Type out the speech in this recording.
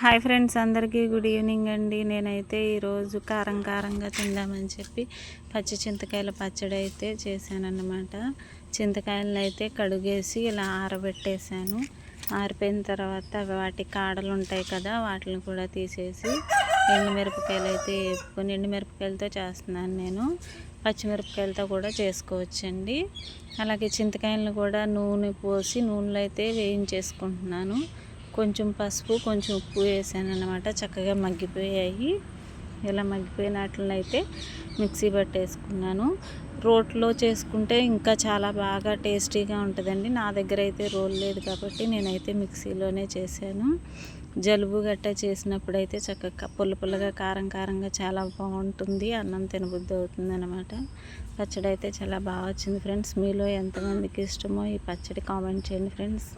Hi friends అందరికీ good evening అండి. నేనైతే ఈరోజు కారం కారంగా తిందామని చెప్పి పచ్చి చింతకాయల పచ్చడి అయితే చేశానన్నమాట. చింతకాయలను అయితే కడుగేసి ఇలా ఆరబెట్టేశాను. ఆరిపోయిన తర్వాత వాటి కాడలు ఉంటాయి కదా వాటిని కూడా తీసేసి ఎండుమిరపకాయలు అయితే వేపుకొని ఎండుమిరపకాయలతో చేస్తున్నాను నేను. పచ్చిమిరపకాయలతో కూడా చేసుకోవచ్చండి. అలాగే చింతకాయలను కూడా నూనె పోసి నూనెలో అయితే వేయించేసుకుంటున్నాను. కొంచెం పసుపు కొంచెం ఉప్పు వేసాను అనమాట చక్కగా మగ్గిపోయాయి. ఇలా మగ్గిపోయినట్లు అయితే మిక్సీ పట్టేసుకున్నాను. రోట్లో చేసుకుంటే ఇంకా చాలా బాగా టేస్టీగా ఉంటుందండి. నా దగ్గర అయితే రోల్ లేదు కాబట్టి నేనైతే మిక్సీలోనే చేశాను. జలుబు గట్ట చేసినప్పుడు అయితే చక్కగా పుల్ల పుల్లగా కారం కారంగా చాలా బాగుంటుంది. అన్నం తినబుద్ధి అవుతుంది అనమాట పచ్చడి అయితే చాలా బాగా వచ్చింది ఫ్రెండ్స్. మీలో ఎంతమందికి ఇష్టమో ఈ పచ్చడి కామెంట్ చేయండి ఫ్రెండ్స్.